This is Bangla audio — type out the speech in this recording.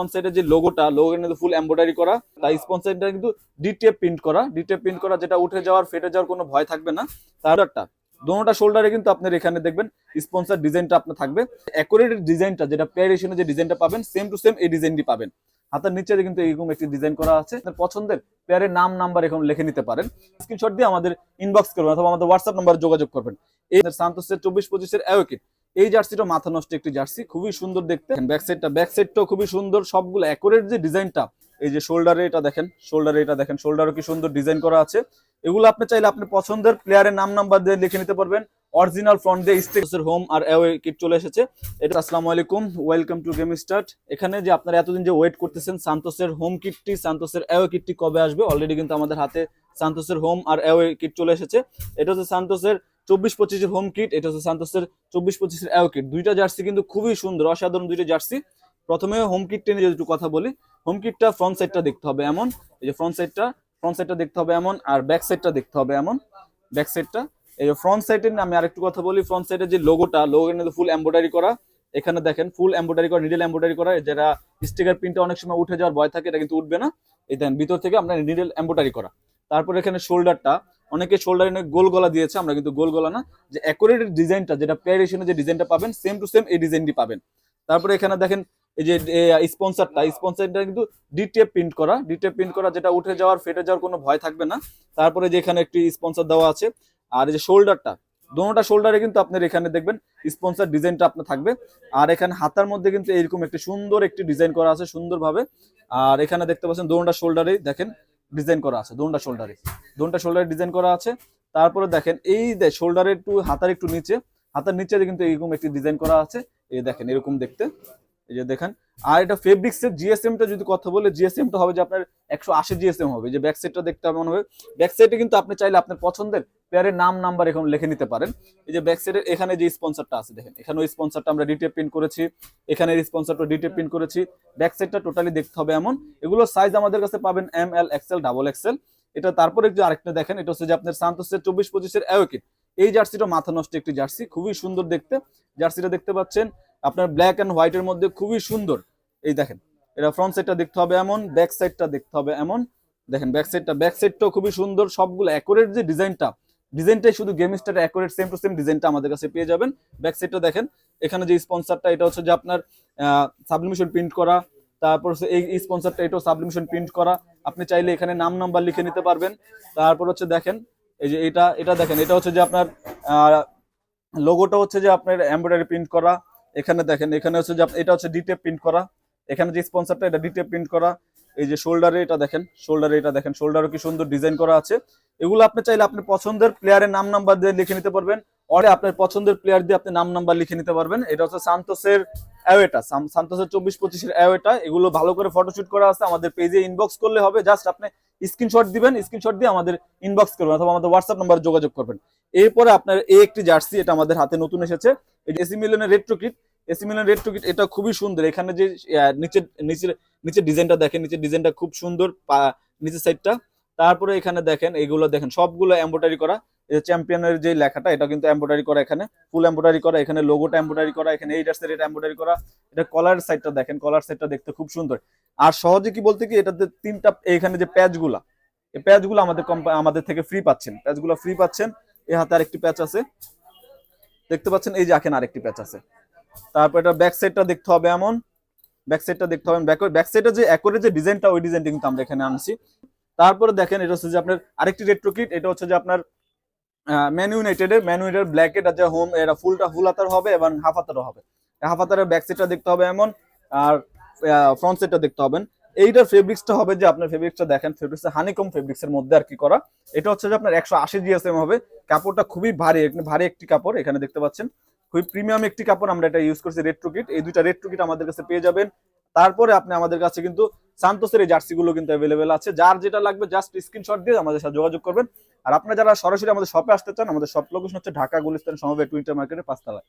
স্পন্সারের যে লোগোটা লোগো কিন্তু ফুল এমব্রয়ডারি করা। তাই কিন্তু প্রিন্ট করা। প্রিন্ট করা, যেটা উঠে যাওয়ার, ফেটে যাওয়ার কোনো ভয় থাকবে না। তার একটা দোনোটা শোল্ডারে কিন্তু আপনার এখানে দেখবেন স্পন্সর ডিজাইনটা আপনার থাকবে। অ্যাকুরেট ডিজাইনটা যেটা যে ডিজাইনটা পাবেন সেম টু সেম এই ডিজাইনটি পাবেন। হাতের নিচে কিন্তু এরকম একটি ডিজাইন করা আছে। পছন্দের প্লেয়ারের নাম নাম্বার এখন লিখে নিতে পারেন। স্ক্রিনশট দিয়ে আমাদের ইনবক্স করবেন, অথবা আমাদের হোয়াটসঅ্যাপ নাম্বারে যোগাযোগ করবেন। এই সান্তোসের চব্বিশ পঁচিশের অ্যাওকিট এই জার্সিটা মাথা নষ্ট একটি জার্সি, খুবই সুন্দর দেখতে। ব্যাক সাইডটা ব্যাক সাইডটাও খুবই সুন্দর, সবগুলো অ্যাকুরেট যে ডিজাইনটা এই যে শোল্ডারে এটা দেখেন শোল্ডারে এটা দেখেন শোল্ডারও কি সুন্দর ডিজাইন করা আছে। এগুলো আপনি চাইলে আপনি পছন্দের প্লেয়ারের নাম নাম্বার দিয়ে লিখে নিতে পারবেন। অরিজিনাল ফ্রন্ট দিয়ে স্টেক্সের হোম আর অ্যাওয়ে কিট চলে এসেছে। এটা, আসসালামু আলাইকুম ওয়েলকাম টু গেম স্টার্ট এখানে যে আপনারা এতদিন যে ওয়েট করতেছেন সান্তোসের হোম কিটটি সান্তোসের অ্যাওয়ে কিটটি কবে আসবে? অলরেডি কিন্তু আমাদের হাতে সান্তোসের হোম আর অ্যাওয়ে কিট চলে এসেছে। এটা হচ্ছে সান্তোসের চব্বিশ পঁচিশের হোম কিট এটা হচ্ছে সান্তোসের চব্বিশ পঁচিশের অ্যাও কিট দুইটা জার্সি কিন্তু খুবই সুন্দর, অসাধারণ দুইটা জার্সি। প্রথমে হোম কিটটা নিয়ে যদি একটু কথা বলি হোম কিটটা ফ্রন্ট সাইডটা দেখতে হবে এমন, এই যে ফ্রন্ট সাইডটা ফ্রন্ট সাইডটা দেখতে হবে এমন, আর ব্যাক সাইডটা দেখতে হবে এমন ব্যাক সাইডটা এই যে ফ্রন্ট সাইডের আমি আরেকটু কথা বলি ফ্রন্ট সাইডের যে লোগোটা লোগো কিন্তু ফুল এমব্রয়ডারি করা। এখানে দেখেন ফুল এমব্রয়ডারি করা নিডেল এমব্রয়ডারি করা যেটা স্টিকার প্রিন্টটা অনেক সময় উঠে যাওয়ার ভয় থাকে, এটা কিন্তু উঠবে না। এই দেন, ভিতর থেকে আমরা নিডেল এমব্রয়ডারি করা। তারপর এখানে শোল্ডারটা অনেকে শোল্ডার শোল্ডারে গোল গলা দিয়েছে, আমরা কিন্তু গোল গলা না, যে অ্যাকুরেট ডিজাইনটা, যেটা প্লেয়ারেশনে যে ডিজাইনটা পাবেন সেম টু সেম এই ডিজাইনটি পাবেন। তারপরে এখানে দেখেন, এই যে স্পন্সারটা স্পন্সারটা কিন্তু ডিটেপ প্রিন্ট করা ডিটেপ প্রিন্ট করা, যেটা উঠে যাওয়ার, ফেটে যাওয়ার কোনো ভয় থাকবে না। তারপরে যে এখানে একটি স্পন্সর দেওয়া আছে, আর এই যে শোল্ডারটা দোনোটা শোল্ডারে কিন্তু আপনার এখানে দেখবেন স্পন্সর ডিজাইনটা আপনার থাকবে। আর এখানে হাতার মধ্যে কিন্তু এরকম একটি সুন্দর একটি ডিজাইন করা আছে, সুন্দরভাবে। আর এখানে দেখতে পাচ্ছেন, দোনোটা শোল্ডারেই দেখেন ডিজাইন করা আছে, দোনটা শোল্ডারে। দোনটা শোল্ডারে ডিজাইন করা আছে। তারপরে দেখেন, এই শোল্ডারের একটু হাতার একটু নিচে, হাতার নিচে কিন্তু এরকম একটি ডিজাইন করা আছে। এই দেখেন, এরকম দেখতে। এই যে দেখেন আর এটা ফেব্রিক্স এর জিএসএম যদি কথা বলে জিএসএমটা হবে যে আপনার একশো আশি জিএসএম হবে। যে ব্যাক সাইডটা দেখতে এমন হবে ব্যাক সাইডে কিন্তু আপনি চাইলে আপনার পছন্দের প্লেয়ারের নাম নাম্বার এখন লিখে নিতে পারেন। এই যে ব্যাক সাইডের এখানে যে স্পন্সরটা আছে, দেখেন এখানে ওই স্পন্সরটা আমরা ডিটেপ প্রিন্ট করেছি, এখানে স্পন্সরটা ডিটেপ প্রিন্ট করেছি। ব্যাক সাইডটা টোটালি দেখতে হবে এমন। এগুলো সাইজ আমাদের কাছে পাবেন M L XL double XL এটা তারপরে যে আরেকটা দেখেন, এটা হচ্ছে যে আপনার সান্তোসের চব্বিশ পঁচিশের অ্যাওকিট এই জার্সিটা মাথা নষ্ট একটি জার্সি, খুবই সুন্দর দেখতে। জার্সিটা দেখতে পাচ্ছেন, আপনার ব্ল্যাক অ্যান্ড হোয়াইটের মধ্যে খুবই সুন্দর। এই দেখেন, এটা ফ্রন্ট সাইডটা দেখতে হবে এমন ব্যাক সাইডটা দেখতে হবে এমন। দেখেন ব্যাক সাইডটা ব্যাক সাইডটাও খুবই সুন্দর, সবগুলো অ্যাকুরেট যে ডিজাইনটা ডিজাইনটাই শুধু game star accurate same to same ডিজাইনটা আমাদের কাছে পেয়ে যাবেন। ব্যাক সাইডটা দেখেন, এখানে যে স্পন্সরটা এটা হচ্ছে যে আপনার সাবলিমিশন প্রিন্ট করা, তারপর এই স্পন্সরটা এটাও সাবলিমিশন প্রিন্ট করা। আপনি চাইলে এখানে নাম নাম্বার লিখে নিতে পারবেন। তারপর হচ্ছে দেখেন, এই যে এটা এটা দেখেন, এটা হচ্ছে যে আপনার লোগোটা হচ্ছে যে আপনার এমব্রয়ডারি প্রিন্ট করা। এখানে দেখেন, এখানে হচ্ছে যে এটা হচ্ছে ডিটেপ প্রিন্ট করা। এখানে যে স্পন্সরটা, এটা ডিটেপ প্রিন্ট করা, এই যে শোল্ডারে এটা দেখেন, শোল্ডারে এটা দেখেন, শোল্ডারও কি সুন্দর ডিজাইন করা আছে। এগুলো আপনি চাইলে আপনি পছন্দের প্লেয়ারের নাম নাম্বার দিয়ে লিখে নিতে পারবেন অরে আপনার পছন্দের প্লেয়ার দিয়ে আপনি নাম নাম্বার লিখে নিতে পারবেন। এটা হচ্ছে সান্তোসের অ্যাওয়েটা সান্তোসের চব্বিশ পঁচিশের অ্যাওয়েটা এগুলো ভালো করে ফটোশুট করা আছে, আমাদের পেজে ইনবক্স করলে হবে জাস্ট আপনি স্ক্রিনশট দিবেন স্ক্রিনশট দিয়ে আমাদের ইনবক্স করবেন, অথবা আমাদের হোয়াটসঅ্যাপ নাম্বারে যোগাযোগ করবেন। এরপরে আপনার এই একটি জার্সি এটা আমাদের হাতে নতুন এসেছে এসি মিলনের retro kit AC Milan retro kit এটা খুবই সুন্দর। এখানে যে নিচের নিচের নিচের ডিজাইনটা দেখেন, নিচের ডিজাইনটা খুব সুন্দর নিচের সাইডটা। তারপরে এখানে দেখেন, এগুলো দেখেন, সবগুলো এমব্রয়ডারি করা। এই চ্যাম্পিয়নের যে লেখাটা, এটা কিন্তু এমব্রয়ডারি করা এখানে। ফুল এমব্রয়ডারি করা, এখানে লোগোটা এমব্রয়ডারি করা, এখানে এই জার্সির এটা এমব্রয়ডারি করা। এটা কলার সাইডটা দেখেন কলার সাইডটা দেখতে খুব সুন্দর। আর সহজে কি বলতে কি, এটাতে তিনটা, এখানে যে প্যাচগুলা, এই প্যাচগুলো আমাদের আমাদের থেকে ফ্রি পাচ্ছেন। প্যাচগুলো ফ্রি পাচ্ছেন। এই হাতে আরেকটি প্যাচ আছে। দেখতে পাচ্ছেন, এই যে আখেন আরেকটি প্যাচ আছে। তারপর এটা ব্যাক সাইডটা দেখতে হবে এমন। ব্যাক সাইডটা দেখতে হবে। ব্যাক ব্যাক সাইডে যে একরে যে ডিজাইনটা ওই ডিজাইনটা কিন্তু আমরা এখানে আনছি। তারপরে দেখেন, এটা হচ্ছে যে আপনার আরেকটি রেট্রো কিট এটা হচ্ছে যে আপনার ম্যান ইউনাইটেড এর ম্যান ইউনাইটেড ব্ল্যাক এটা যে হোম এটা ফুলটা ফুল হবে এবং হাফ হাতারও হবে। হাফ হাতারের ব্যাক সাইডটা দেখতে হবে এমন, আর ফ্রন্ট সাইডটা দেখতে হবেন। এইটার ফেব্রিক্সটা হবে যে আপনার ফেব্রিক্সটা দেখেন ফেব্রিক্স হানিকম ফেব্রিক্স এর মধ্যে আর কি করা। এটা হচ্ছে যে আপনার একশো আশি জিএসএম হবে। কাপড়টা খুবই ভারী ভারী একটি কাপড়, এখানে দেখতে পাচ্ছেন। খুবই প্রিমিয়াম একটি কাপড় আমরা এটা ইউজ করছি রেড কিট এই দুইটা রেড টুকিট আমাদের কাছে পেয়ে যাবেন। তারপরে আপনি আমাদের কাছে কিন্তু সান্তোসের এই জার্সি গুলো কিন্তু অ্যাভেলেবেল আছে। যার যেটা লাগবে জাস্ট স্ক্রিনশট দিয়ে আমাদের সাথে যোগাযোগ করবেন। আর আপনারা যারা সরাসরি আমাদের শপে আসতে চান, আমাদের শপ লোকেশন হচ্ছে ঢাকা গুলিস্তান সমবায় টুইটার মার্কেটের পাঁচতলায়।